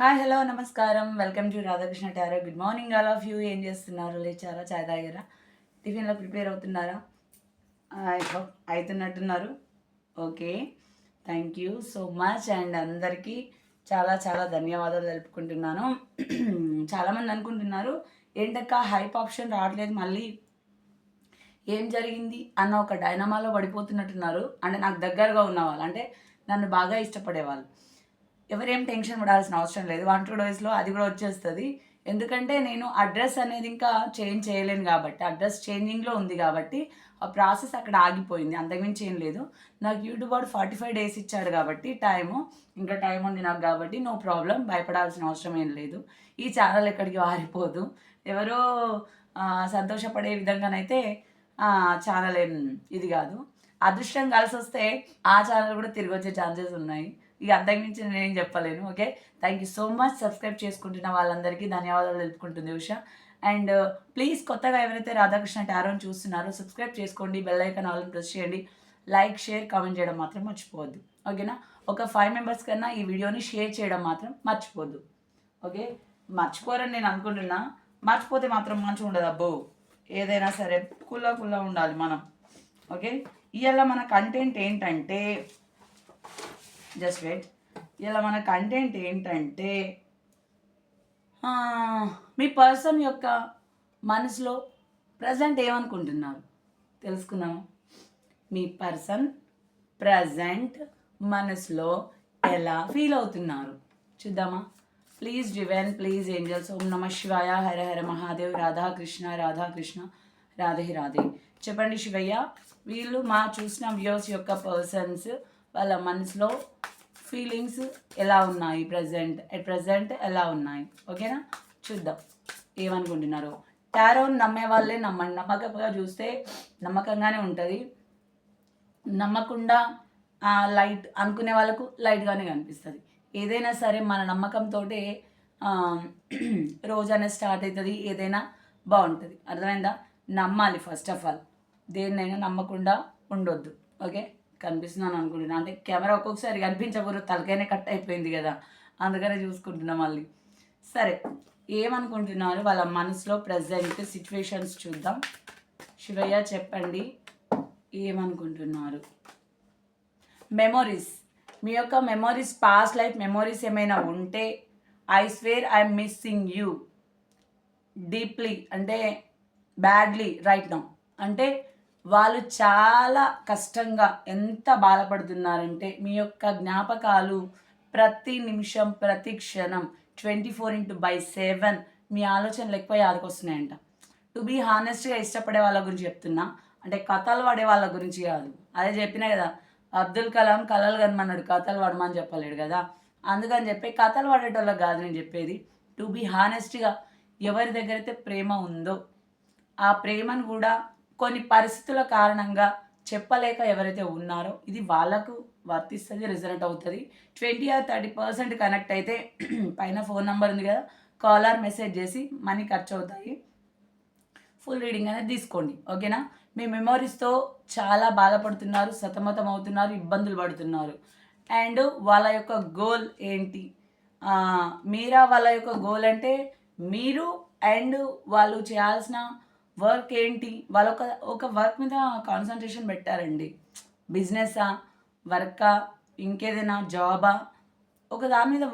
Hi hello నమస్కారం. Welcome to Radhakrishna tarot good morning all of you ఏం చేస్తున్నారు? లేచారా? చాయ్ తాగారా? టిఫిన్లో ప్రిపేర్ అవుతున్నారా? అవుతున్నట్టున్నారు okay thank you so much and అందరికీ చాలా చాలా ధన్యవాదాలు తెలుపుకుంటున్నాను. చాలామంది అనుకుంటున్నారు ఏంటక్క హైప్ ఆప్షన్ రావట్లేదు మళ్ళీ ఏం జరిగింది? అన్న ఒక డైనమాలో పడిపోతున్నట్టున్నారు. అంటే నాకు దగ్గరగా ఉన్న వాళ్ళు. అంటే నన్ను బాగా ఇష్టపడేవాళ్ళు. ఎవరేం టెన్షన్ పడాల్సిన అవసరం లేదు. వన్ టూ డేస్లో అది కూడా వచ్చేస్తుంది. ఎందుకంటే నేను అడ్రస్ అనేది ఇంకా చేంజ్ చేయలేను కాబట్టి అడ్రస్ చేంజింగ్లో ఉంది కాబట్టి ఆ ప్రాసెస్ అక్కడ ఆగిపోయింది. అంతకుమించి ఏం లేదు. నాకు యూట్యూబ్ వాడు ఫార్టీ ఫైవ్ డేస్ ఇచ్చాడు కాబట్టి టైము ఇంకా టైం ఉంది నాకు కాబట్టి నో ప్రాబ్లం భయపడాల్సిన అవసరం ఏం లేదు. ఈ ఛానల్ ఎక్కడికి వారిపోదు. ఎవరో సంతోషపడే విధంగానైతే ఛానల్ ఏం ఇది కాదు. అదృష్టం కలిసి వస్తే ఆ ఛానల్ కూడా తిరిగి వచ్చే ఛాన్సెస్ ఉన్నాయి. ఇక అంతకుమించి నేనేం చెప్పలేను okay? Thank you so much subscribe చేసుకుంటున్న వాళ్ళందరికీ ధన్యవాదాలు తెలుపుకుంటుంది ఉష. అండ్ ప్లీజ్ కొత్తగా ఎవరైతే రాధాకృష్ణ టారోని చూస్తున్నారో సబ్స్క్రైబ్ చేసుకోండి బెల్ ఐకాన్ ఆల్ ప్రెస్ చేయండి. లైక్ షేర్ కామెంట్ చేయడం మాత్రం మర్చిపోవద్దు ఓకేనా? ఒక ఫైవ్ మెంబర్స్ కన్నా ఈ వీడియోని షేర్ చేయడం మాత్రం మర్చిపోద్దు ఓకే? మర్చిపోరని నేను అనుకుంటున్నా. మర్చిపోతే మాత్రం మంచిగా ఉండదు అబ్బో. ఏదైనా సరే కుల్లా కుల్లా ఉండాలి మనం ఓకే? ఇవాళ మన కంటెంట్ ఏంటంటే జస్ట్ వెయిట్ ఇలా మన కంటెంట్ ఏంటంటే మీ పర్సన్ యొక్క మనసులో ప్రజెంట్ ఏమనుకుంటున్నారు? తెలుసుకుందామా? మీ పర్సన్ ప్రజెంట్ మనసులో ఎలా ఫీల్ అవుతున్నారు? చూద్దామా? Please divine please angels Om నమ శివాయ హర హర మహాదేవ్ రాధాకృష్ణ రాధాకృష్ణ రాధే రాధే చెప్పండి శివయ్య వీళ్ళు మా చూసిన వ్యూస్ యొక్క పర్సన్స్ వాళ్ళ మనసులో ఫీలింగ్స్ ఎలా ఉన్నాయి ప్రజెంట్ ఎట్ ప్రజెంట్ ఎలా ఉన్నాయి? ఓకేనా చూద్దాం. ఏమనుకుంటున్నారు. టారో నమ్మే వాళ్ళే నమ్మండి నమ్మకంగా చూస్తే నమ్మకంగానే ఉంటుంది. నమ్మకుండా లైట్ అనుకునే వాళ్ళకు లైట్గానే కనిపిస్తుంది. ఏదైనా సరే మన నమ్మకంతో రోజు అనేది స్టార్ట్ అవుతుంది ఏదైనా బాగుంటుంది. అర్థమైందా? నమ్మాలి ఫస్ట్ ఆఫ్ ఆల్ దేన్నైనా నమ్మకుండా ఉండొద్దు. ఓకే కనిపిస్తున్నాను అనుకుంటున్నా. అంటే కెమెరా ఒక్కొక్కసారి కనిపించకూడదు తలకైనా కట్ అయిపోయింది కదా. అందుకనే చూసుకుంటున్నా మళ్ళీ. సరే ఏమనుకుంటున్నారు? వాళ్ళ మనసులో ప్రజెంట్ సిచ్యువేషన్స్ చూద్దాం. శివయ్య చెప్పండి. ఏమనుకుంటున్నారు? మెమొరీస్ మీ యొక్క మెమొరీస్ పాస్ట్ లైఫ్ మెమొరీస్ ఏమైనా ఉంటే I swear I'm missing you deeply అంటే బ్యాడ్లీ రైట్ నౌ అంటే వాళ్ళు చాలా కష్టంగా ఎంత బాధపడుతున్నారంటే మీ యొక్క జ్ఞాపకాలు ప్రతి నిమిషం ప్రతి క్షణం twenty four into by seven మీ ఆలోచనలు ఎక్కువ యాదకొస్తున్నాయంట. టు బీ హానెస్ట్గా ఇష్టపడే వాళ్ళ గురించి చెప్తున్నా. అంటే కథలు పడే వాళ్ళ గురించి కాదు. అదే చెప్పినా కదా అబ్దుల్ కలాం కళలు కనమన్నాడు కథలు వాడమని చెప్పలేడు కదా. అందుకని చెప్పి కథలు పడేటోళ్ళకి కాదు నేను చెప్పేది. టు బీ హానెస్ట్గా ఎవరి దగ్గర అయితే ప్రేమ ఉందో ఆ ప్రేమను కూడా కొన్ని పరిస్థితుల కారణంగా చెప్పలేక ఎవరైతే ఉన్నారో ఇది వాళ్ళకు వర్తిస్తుంది రిజల్ట్ అవుతుంది. Twenty or thirty percent connect అయితే పైన ఫోన్ నెంబర్ ఉంది కదా కాలర్ మెసేజ్ చేసి మనీ ఖర్చు అవుతాయి. ఫుల్ రీడింగ్ అనేది తీసుకోండి ఓకేనా? మీ మెమోరీస్తో చాలా బాధపడుతున్నారు సతమతం అవుతున్నారు ఇబ్బందులు పడుతున్నారు. అండ్ వాళ్ళ యొక్క గోల్ ఏంటి? మీరా వాళ్ళ యొక్క గోల్ అంటే మీరు అండ్ వాళ్ళు చేయాల్సిన వర్క్ ఏంటి? వాళ్ళు ఒక ఒక వర్క్ మీద కాన్సన్ట్రేషన్ పెట్టారండి. బిజినెసా? వర్కా? ఇంకేదైనా జాబా? ఒక దాని మీద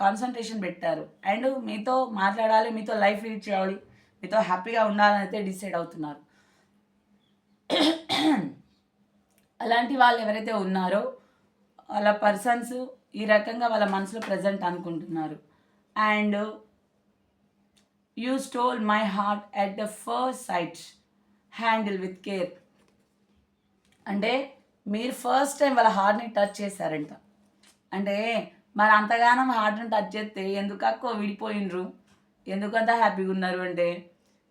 కాన్సన్ట్రేషన్ పెట్టారు. అండ్ మీతో మాట్లాడాలి మీతో లైఫ్ లీడ్ చేయాలి మీతో హ్యాపీగా ఉండాలని అయితే డిసైడ్ అవుతున్నారు. అలాంటి వాళ్ళు ఎవరైతే ఉన్నారో వాళ్ళ పర్సన్స్ ఈ రకంగా వాళ్ళ మనసులో ప్రజెంట్ అనుకుంటున్నారు. And you stole my heart at the first sight handle with care అంటే మీరు ఫస్ట్ టైం వాళ్ళ హార్ట్ని టచ్ చేశారంట. అంటే మరి అంతగానం హార్ట్ని టచ్ చేస్తే ఎందుకు అక్కో విడిపోయినరు? ఎందుకంత హ్యాపీగా ఉన్నారు అంటే?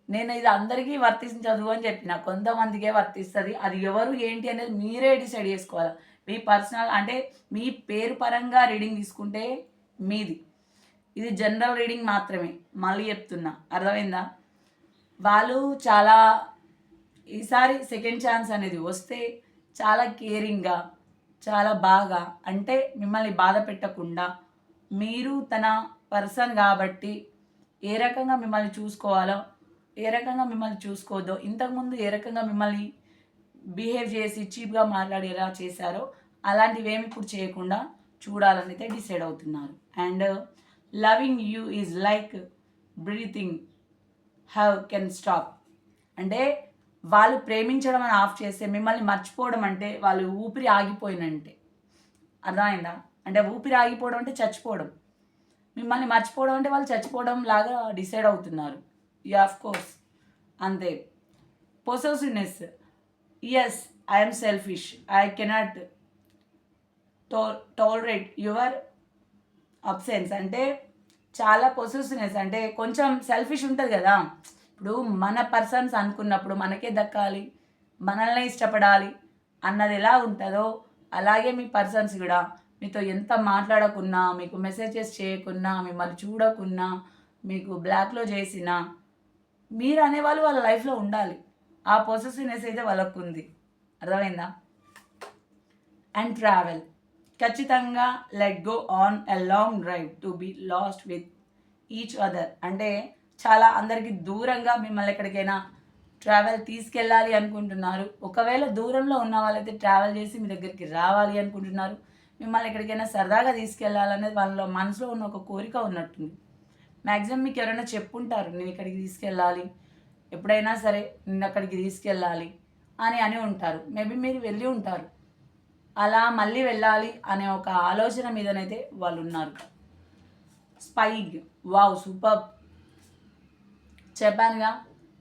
నేను ఇది అందరికీ వర్తించదు అని చెప్పిన కొంతమందికే వర్తిస్తుంది. అది ఎవరు ఏంటి అనేది మీరే డిసైడ్ చేసుకోవాలి. మీ పర్సనల్ అంటే మీ పేరు పరంగా రీడింగ్ తీసుకుంటే మీది. ఇది జనరల్ రీడింగ్ మాత్రమే మళ్ళీ చెప్తున్నా. అర్థమైందా? వాళ్ళు చాలా ఈసారి సెకండ్ ఛాన్స్ అనేది వస్తే చాలా కేరింగ్గా చాలా బాగా అంటే మిమ్మల్ని బాధ పెట్టకుండా మీరు తన పర్సన్ కాబట్టి ఏ రకంగా మిమ్మల్ని చూసుకోవాలో ఏ రకంగా మిమ్మల్ని చూసుకోవద్దో ఇంతకుముందు ఏ రకంగా మిమ్మల్ని బిహేవ్ చేసి చీప్గా మాట్లాడేలా చేశారో అలాంటివి ఏమి ఇప్పుడు చేయకుండా చూడాలని అయితే డిసైడ్ అవుతున్నారు. And loving you is like breathing have can stop అంటే వాళ్ళు ప్రేమించడం అని ఆఫ్ చేస్తే మిమ్మల్ని మర్చిపోవడం అంటే వాళ్ళు ఊపిరి ఆగిపోయినంటే. అర్థమైందా? అంటే ఊపిరి ఆగిపోవడం అంటే చచ్చిపోవడం. మిమ్మల్ని మర్చిపోవడం అంటే వాళ్ళు చచ్చిపోవడం లాగా డిసైడ్ అవుతున్నారు. యా ఆఫ్ కోర్స్ అంతే. Possessiveness yes I'm selfish I cannot to tolerate your absence అంటే చాలా పొసెసివ్నెస్ అంటే కొంచెం సెల్ఫిష్ ఉంటుంది కదా. ఇప్పుడు మన పర్సన్స్ అనుకున్నప్పుడు మనకే దక్కాలి మనల్ని ఇష్టపడాలి అన్నది ఎలా ఉంటుందో అలాగే మీ పర్సన్స్ కూడా మీతో ఎంత మాట్లాడకున్నా మీకు మెసేజెస్ చేయకున్నా మిమ్మల్ని చూడకున్నా మీకు బ్లాక్లో చేసినా మీరు అనేవాళ్ళు వాళ్ళ లైఫ్లో ఉండాలి. ఆ పొసెసివ్నెస్ అయితే వాళ్ళకు ఉంది అర్థమైందా? అండ్ ట్రావెల్ ఖచ్చితంగా let go on a long drive to be lost with each other అంటే చాలా అందరికీ దూరంగా మిమ్మల్ని ఎక్కడికైనా ట్రావెల్ తీసుకెళ్ళాలి అనుకుంటున్నారు. ఒకవేళ దూరంలో ఉన్న వాళ్ళైతే ట్రావెల్ చేసి మీ దగ్గరికి రావాలి అనుకుంటున్నారు. మిమ్మల్ని ఎక్కడికైనా సరదాగా తీసుకెళ్ళాలనేది వాళ్ళ మనసులో ఉన్న ఒక కోరిక ఉన్నట్టుంది. మ్యాక్సిమం మీకు ఎవరైనా చెప్పుంటారు నేను ఇక్కడికి తీసుకెళ్ళాలి. ఎప్పుడైనా సరే నిన్ను అక్కడికి తీసుకెళ్ళాలి అని అని ఉంటారు. మేబీ మీరు వెళ్ళి ఉంటారు. అలా మళ్ళీ వెళ్ళాలి అనే ఒక ఆలోచన మీదనైతే వాళ్ళు ఉన్నారు స్పైగ్ వావ్ సూపర్. చెప్పానుగా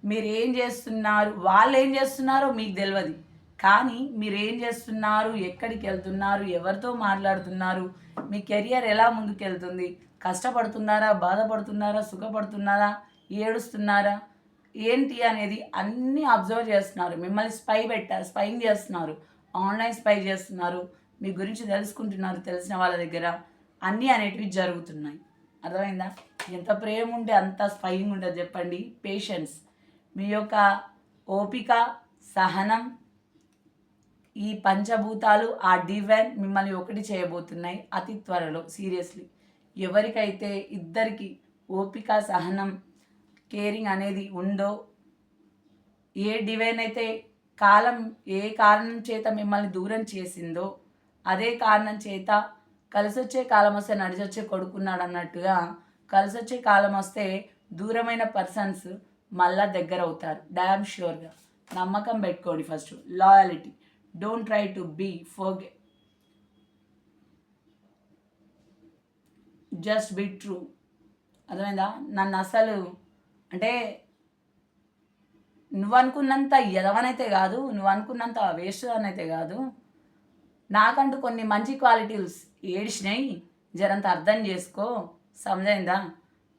మీరు ఏం చేస్తున్నారు? వాళ్ళు ఏం చేస్తున్నారో మీకు తెలియదు కానీ మీరు ఏం చేస్తున్నారు? ఎక్కడికి వెళ్తున్నారు? ఎవరితో మాట్లాడుతున్నారు? మీ కెరియర్ ఎలా ముందుకెళ్తుంది? కష్టపడుతున్నారా? బాధపడుతున్నారా? సుఖపడుతున్నారా? ఏడుస్తున్నారా? ఏంటి అనేది అన్నీ అబ్జర్వ్ చేస్తున్నారు. మిమ్మల్ని స్పై పెట్ట స్పైయింగ్ చేస్తున్నారు. ఆన్లైన్ స్పై చేస్తున్నారు మీ గురించి తెలుసుకుంటున్నారు తెలిసిన వాళ్ళ దగ్గర అన్నీ అనేటివి జరుగుతున్నాయి. అర్థమైందా? ఎంత ప్రేమ ఉంటే అంత స్పైయింగ్ ఉంటుంది చెప్పండి. పేషెన్స్ మీ యొక్క ఓపిక సహనం ఈ పంచభూతాలు ఆ డివైన్ మిమ్మల్ని ఒకటి చేయబోతున్నాయి అతి త్వరలో సీరియస్లీ. ఎవరికైతే ఇద్దరికి ఓపిక సహనం కేరింగ్ అనేది ఉందో ఏ డివైన్ అయితే కాలం ఏ కారణం చేత మిమ్మల్ని దూరం చేసిందో అదే కారణం చేత కలిసొచ్చే కాలం వస్తే నడిచొచ్చే కొడుకున్నాడు అన్నట్టుగా కలిసొచ్చే కాలం వస్తే దూరమైన పర్సన్స్ మళ్ళా దగ్గర అవుతారు డ్యామ్ షూర్గా నమ్మకం పెట్టుకోండి first loyalty don't try to be fake just be true అర్థమైందా? నన్ను అసలు అంటే నువ్వు అనుకున్నంత ఎదవనైతే కాదు నువ్వు అనుకున్నంత వేస్ట్ అయితే కాదు నాకంటూ కొన్ని మంచి క్వాలిటీస్ ఏడిచినాయి జరంత అర్థం చేసుకో సమజైందా?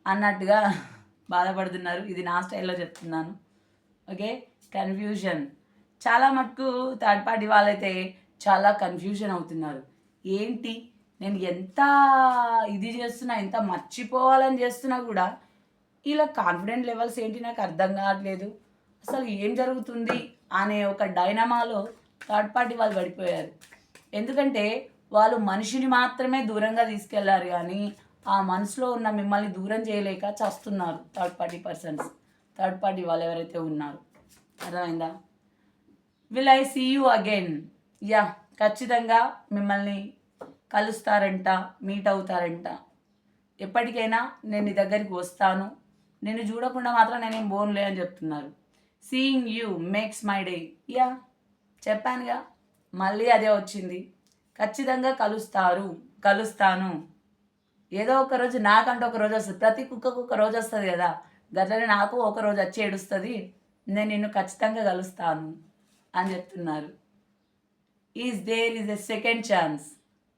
అన్నట్టుగా బాధపడుతున్నారు. ఇది నా స్టైల్లో చెప్తున్నాను. ఓకే? కన్ఫ్యూజన్. చాలా మటుకు థర్డ్ పార్టీ వాళ్ళైతే చాలా కన్ఫ్యూజన్ అవుతున్నారు. ఏంటి? నేను ఎంత ఇది చేస్తున్నా ఎంత మర్చిపోవాలని చేస్తున్నా కూడా ఇలా కాన్ఫిడెంట్ లెవెల్స్ ఏంటి నాకు అర్థం కావట్లేదు. అసలు ఏం జరుగుతుంది అనే ఒక డైనమాలో థర్డ్ పార్టీ వాళ్ళు పడిపోయారు. ఎందుకంటే వాళ్ళు మనిషిని మాత్రమే దూరంగా తీసుకెళ్ళారు కానీ ఆ మనసులో ఉన్న మిమ్మల్ని దూరం చేయలేక చస్తున్నారు third party persons. Third party వాళ్ళు ఎవరైతే ఉన్నారు. అర్థమైందా? Will I see you again yeah ఖచ్చితంగా మిమ్మల్ని కలుస్తారంట మీట్ అవుతారంట. ఎప్పటికైనా నేను నీ దగ్గరికి వస్తాను. నేను చూడకుండా మాత్రం నేనేం బోన్లే అని చెప్తున్నారు. Seeing you makes my day yeah చెప్పానుగా. మళ్ళీ అదే వచ్చింది. ఖచ్చితంగా కలుస్తారు. కలుస్తాను. ఏదో ఒక రోజు నాకంటే ఒక రోజు వస్తుంది. ప్రతి కుక్కకు ఒక రోజు వస్తుంది కదా. గట్లనే నాకు ఒక రోజు వచ్చి ఏడుస్తుంది. నేను నిన్ను ఖచ్చితంగా కలుస్తాను అని చెప్తున్నారు. Is there is a second chance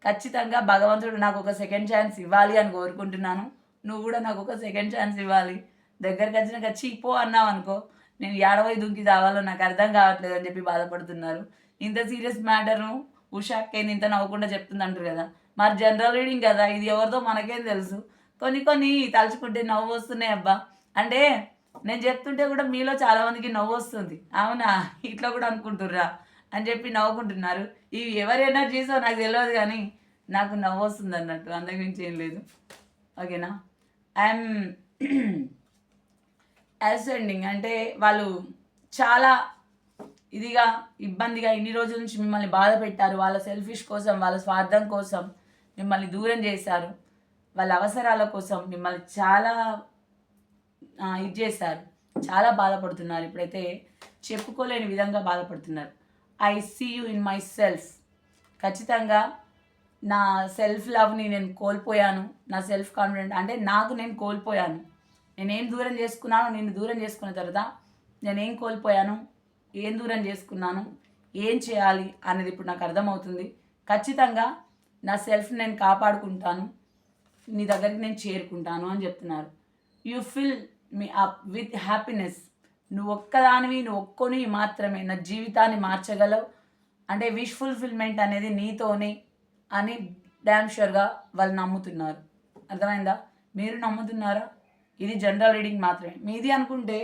ఖచ్చితంగా భగవంతుడు నాకు ఒక సెకండ్ ఛాన్స్ ఇవ్వాలి అని కోరుకుంటున్నాను. నువ్వు కూడా నాకు ఒక సెకండ్ ఛాన్స్ ఇవ్వాలి. దగ్గరికి వచ్చినాక వచ్చి పో అన్నావు అనుకో. నేను ఏడవై దుంకి తావాలో నాకు అర్థం కావట్లేదు అని చెప్పి బాధపడుతున్నారు. ఇంత సీరియస్ మ్యాటర్ను ఉషాక్కైంది ఇంత నవ్వకుండా చెప్తుంది అంటారు కదా. మరి జనరల్ రీడింగ్ కదా ఇది ఎవరిదో మనకేం తెలుసు. కొన్ని కొన్ని తలుచుకుంటే నవ్వు వస్తున్నాయి అబ్బా. అంటే నేను చెప్తుంటే కూడా మీలో చాలామందికి నవ్వు వస్తుంది. అవునా? ఇట్లా కూడా అనుకుంటుర్రా అని చెప్పి నవ్వుకుంటున్నారు. ఇవి ఎవరి ఎనర్జీసో నాకు తెలియదు కానీ నాకు నవ్వు వస్తుంది అన్నట్టు. అంతకుమించి ఏం లేదు. ఓకేనా? ఐఎమ్ అసెండింగ్ అంటే వాళ్ళు చాలా ఇదిగా ఇబ్బందిగా ఇన్ని రోజుల నుంచి మిమ్మల్ని బాధ పెట్టారు. వాళ్ళ సెల్ఫిష్ కోసం వాళ్ళ స్వార్థం కోసం మిమ్మల్ని దూరం చేశారు. వాళ్ళ అవసరాల కోసం మిమ్మల్ని చాలా ఇది చేశారు. చాలా బాధపడుతున్నారు. ఇప్పుడైతే చెప్పుకోలేని విధంగా బాధపడుతున్నారు. I see you in myself ఖచ్చితంగా నా సెల్ఫ్ లవ్ని నేను కోల్పోయాను. నా సెల్ఫ్ కాన్ఫిడెంట్ అంటే నాకు నేను కోల్పోయాను. నేనేం దూరం చేసుకున్నాను నేను దూరం చేసుకున్న తర్వాత నేనేం కోల్పోయాను? ఏం దూరం చేసుకున్నాను? ఏం చేయాలి అనేది ఇప్పుడు నాకు అర్థమవుతుంది. ఖచ్చితంగా నా సెల్ఫ్ నేను కాపాడుకుంటాను. నీ దగ్గరికి నేను చేరుకుంటాను అని చెప్తున్నారు. You fill me up with happiness నువ్వు ఒక్కదానివి నువ్వు ఒక్కొని మాత్రమే. నా జీవితాన్ని మార్చగలవు. అంటే విష్ ఫుల్ఫిల్మెంట్ అనేది నీతోనే అని డ్యామ్ షూర్గా వాళ్ళు నమ్ముతున్నారు. అర్థమైందా? మీరు నమ్ముతున్నారా? ఇది జనరల్ రీడింగ్ మాత్రమే. మీది అనుకుంటే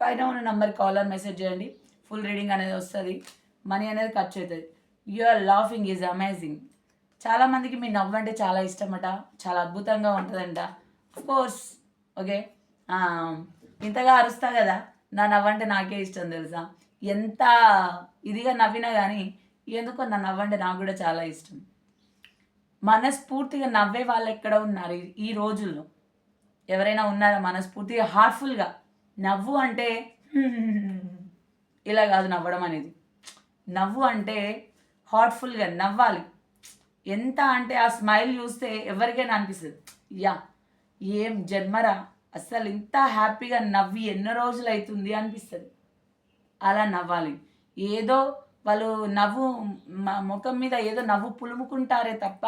పైన ఉన్న నెంబర్కి కాలర్ మెసేజ్ చేయండి. ఫుల్ రీడింగ్ అనేది వస్తుంది. మనీ అనేది ఖర్చు అవుతుంది యువర్ లాఫింగ్ ఈజ్ అమేజింగ్ చాలామందికి మీ నవ్వు అంటే చాలా ఇష్టమట. చాలా అద్భుతంగా ఉంటుందంట. కోర్స్ ఓకే ఇంతగా అరుస్తా కదా. నా నవ్వు అంటే నాకే ఇష్టం తెలుసా? ఎంత ఇదిగా నవ్వినా కానీ ఎందుకో నా నవ్వు అంటే నాకు కూడా చాలా ఇష్టం. మనస్ఫూర్తిగా నవ్వే వాళ్ళు ఎక్కడ ఉన్నారు ఈ రోజుల్లో? ఎవరైనా ఉన్నారా మనస్ఫూర్తిగా హార్ట్ఫుల్గా నవ్వు అంటే ఇలా కాదు నవ్వడం అనేది. నవ్వు అంటే హార్ట్ఫుల్గా నవ్వాలి. ఎంత అంటే ఆ స్మైల్ చూస్తే ఎవరికైనా అనిపిస్తుంది. యా ఏం జన్మరా? అసలు ఇంత హ్యాపీగా నవ్వి ఎన్నో రోజులు అవుతుంది అనిపిస్తుంది. అలా నవ్వాలి. ఏదో వాళ్ళు నవ్వు ముఖం మీద ఏదో నవ్వు పులుముకుంటారే తప్ప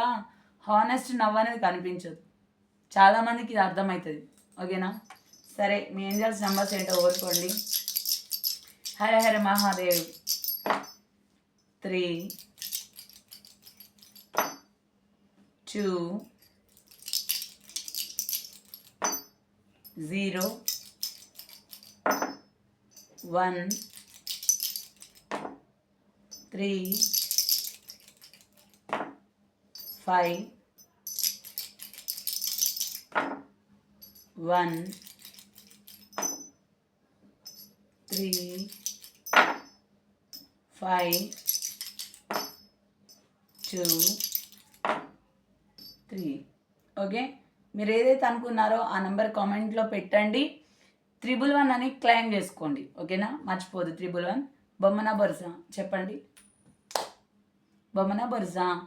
హానెస్ట్ నవ్వు అనేది కనిపించదు. చాలామందికి ఇది అర్థమవుతుంది ఓకేనా? సరే మీ ఏంజల్స్ నెంబర్స్ ఏంటో ఓరుకోండి Hara Hara Mahadev. Three two zero one three five one three five two three. Okay? మీరు ఏదైతే అనుకున్నారో ఆ నెంబర్ కామెంట్లో పెట్టండి. త్రిబుల్ వన్ అని క్లెయిమ్ చేసుకోండి. ఓకేనా? మర్చిపోదు. Triple one. బొమ్మనా బొరుసా. చెప్పండి. బొమ్మనా బొరుసా.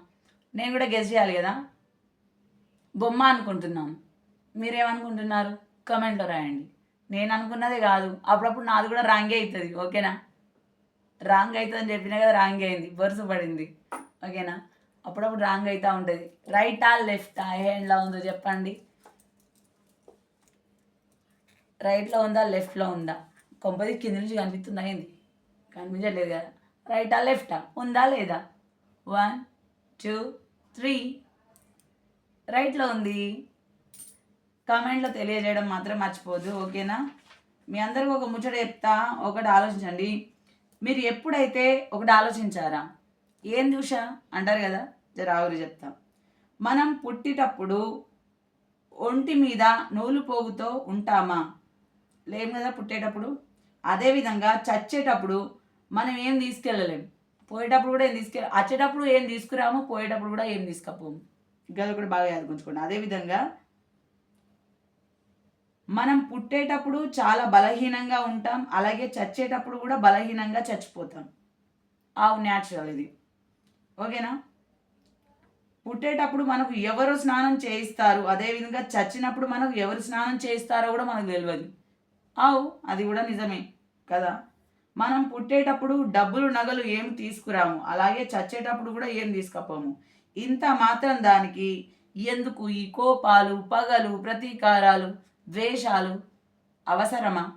నేను కూడా గెస్ చేయాలి కదా? బొమ్మ అనుకుంటున్నాను మీరేమనుకుంటున్నారు? కమెంట్లో రాయండి. నేను అనుకున్నదే కాదు. అప్పుడప్పుడు నాది కూడా రాంగే అవుతుంది ఓకేనా? రాంగ్ అవుతుంది అని చెప్పినా కదా రాంగ్ అయింది. బొరుసు పడింది. ఓకేనా? అప్పుడప్పుడు రాంగ్ అవుతూ ఉంటుంది. రైటా లెఫ్టా హ్యాండ్లో ఉందో చెప్పండి. రైట్లో ఉందా? లెఫ్ట్లో ఉందా? కొంపది కింద నుంచి కనిపిస్తుందా ఏంది? కనిపించలేదు కదా. రైటా లెఫ్టా ఉందా లేదా? వన్ టూ త్రీ రైట్లో ఉంది. కామెంట్లో తెలియజేయడం మాత్రం మర్చిపోదు ఓకేనా? మీ అందరికి ఒక ముచ్చట చెప్తా ఒకటి ఆలోచించండి. మీరు ఎప్పుడైతే ఒకటి ఆలోచించారా? ఏం చూసా అంటారు కదా జర ఆవిరి చెప్తా. మనం పుట్టేటప్పుడు ఒంటి మీద నూలు పోగుతో ఉంటామా? లేము కదా పుట్టేటప్పుడు? అదేవిధంగా చచ్చేటప్పుడు మనం ఏం తీసుకెళ్ళలేం. పోయేటప్పుడు కూడా ఏం తీసుకెళ్ళ వచ్చేటప్పుడు ఏం తీసుకురాము పోయేటప్పుడు కూడా ఏం తీసుకపోము. గది కూడా బాగా యాదగించుకోండి. అదేవిధంగా మనం పుట్టేటప్పుడు చాలా బలహీనంగా ఉంటాం అలాగే చచ్చేటప్పుడు కూడా బలహీనంగా చచ్చిపోతాం. ఆవు న్యాచురల్ ఇది. ఓకేనా? పుట్టేటప్పుడు మనకు ఎవరు స్నానం చేయిస్తారు అదేవిధంగా చచ్చినప్పుడు మనకు ఎవరు స్నానం చేయిస్తారో కూడా మనకు తెలియదు ఆవు అది కూడా నిజమే కదా? మనం పుట్టేటప్పుడు డబ్బులు నగలు ఏం తీసుకురాము అలాగే చచ్చేటప్పుడు కూడా ఏం తీసుకపోము. ఇంత మాత్రం దానికి ఎందుకు? ఈ కోపాలు పగలు ప్రతీకారాలు ద్వేషాలు అవసరమా?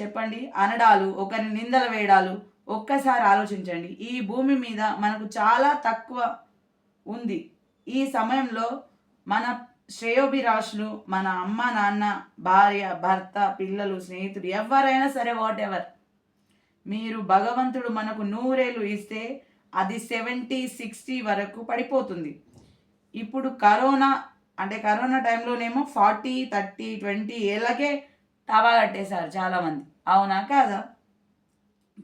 చెప్పండి. అనడాలు ఒకరిని నిందలు వేయడాలు ఒక్కసారి ఆలోచించండి. ఈ భూమి మీద మనకు చాలా తక్కువ ఉంది. ఈ సమయంలో మన శ్రేయోభిరాశులు మన అమ్మ నాన్న భార్య భర్త పిల్లలు స్నేహితులు ఎవరైనా సరే వాట్ ఎవర్ మీరు భగవంతుడు మనకు నూరేళ్ళు ఇస్తే అది సెవెంటీ సిక్స్టీ వరకు పడిపోతుంది. ఇప్పుడు కరోనా అంటే కరోనా టైంలోనేమో ఫార్టీ థర్టీ ట్వంటీ ఏళ్ళకే తాబా కట్టేశారు చాలామంది. అవునా కాదా?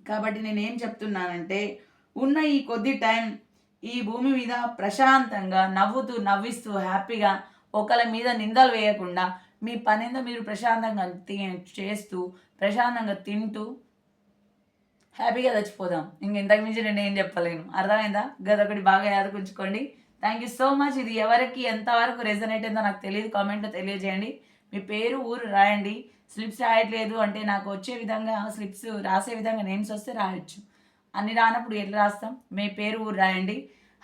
కాబట్టి నేను ఏం చెప్తున్నానంటే ఉన్న ఈ కొద్ది టైం ఈ భూమి మీద ప్రశాంతంగా నవ్వుతూ నవ్విస్తూ హ్యాపీగా ఒకళ్ళ మీద నిందలు వేయకుండా మీ పనిందో మీరు ప్రశాంతంగా చేస్తూ ప్రశాంతంగా తింటూ హ్యాపీగా చచ్చిపోదాం. ఇంక ఇంతకు మించి నేను ఏం చెప్పలేను. అర్థమైందా? గదొకటి బాగా యాదకుంచుకోండి. థ్యాంక్ యూ సో మచ్ ఇది ఎవరికి ఎంతవరకు రెజనేట్ అయిందో నాకు తెలియదు. కామెంట్లో తెలియజేయండి. మీ పేరు ఊరు రాయండి. స్లిప్స్ రాయట్లేదు అంటే నాకు వచ్చే విధంగా స్లిప్స్ రాసే విధంగా నేమ్స్ వస్తే రాయొచ్చు. అన్ని రానప్పుడు ఎట్లా రాస్తాం? మీ పేరు ఊరు రాయండి.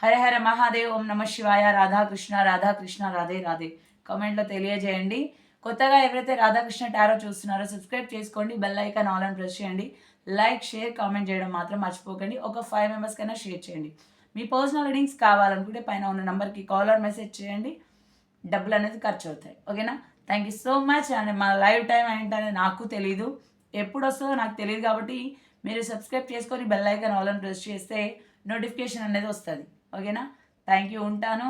హర హర మహాదేవ్ ఓం నమ శివాయ. రాధాకృష్ణ రాధాకృష్ణ రాధే రాధే. కామెంట్లో తెలియజేయండి. కొత్తగా ఎవరైతే రాధాకృష్ణ టారో చూస్తున్నారో సబ్స్క్రైబ్ చేసుకోండి. బెల్ ఐకాన్ ఆల్ అని ప్రెస్ చేయండి. లైక్ షేర్ కామెంట్ చేయడం మాత్రం మర్చిపోకండి. ఒక ఫైవ్ మెంబర్స్ కైనా షేర్ చేయండి. మీ పర్సనల్ రీడింగ్స్ కావాలనుకుంటే పైన ఉన్న నెంబర్కి కాల్ ఆర్ మెసేజ్ చేయండి. డబ్బులు అనేది ఖర్చు అవుతాయి. ఓకేనా? Thank you so much and మా లైవ్ టైం ఏంటనేది నాకు తెలీదు. ఎప్పుడు వస్తుందో నాకు తెలియదు కాబట్టి మీరు సబ్స్క్రైబ్ చేసుకొని బెల్ ఐకాన్ ఆల్ అని ప్రెస్ చేస్తే నోటిఫికేషన్ అనేది వస్తుంది. ఓకేనా? థ్యాంక్ యూ ఉంటాను.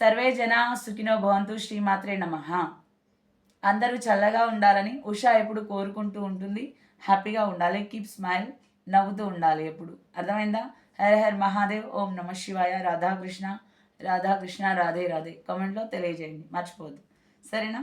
సర్వే జన సుఖినో భవంతు. శ్రీమాత్రే నమ. అందరూ చల్లగా ఉండాలని ఉషా ఎప్పుడు కోరుకుంటూ ఉంటుంది. హ్యాపీగా ఉండాలి. కీప్ స్మైల్ నవ్వుతూ ఉండాలి ఎప్పుడు. అర్థమైందా? హర హర్ మహాదేవ్ ఓం నమ శివాయ రాధాకృష్ణ రాధాకృష్ణ రాధే రాధే కామెంట్లో తెలియజేయండి మర్చిపోవద్దు సరేనా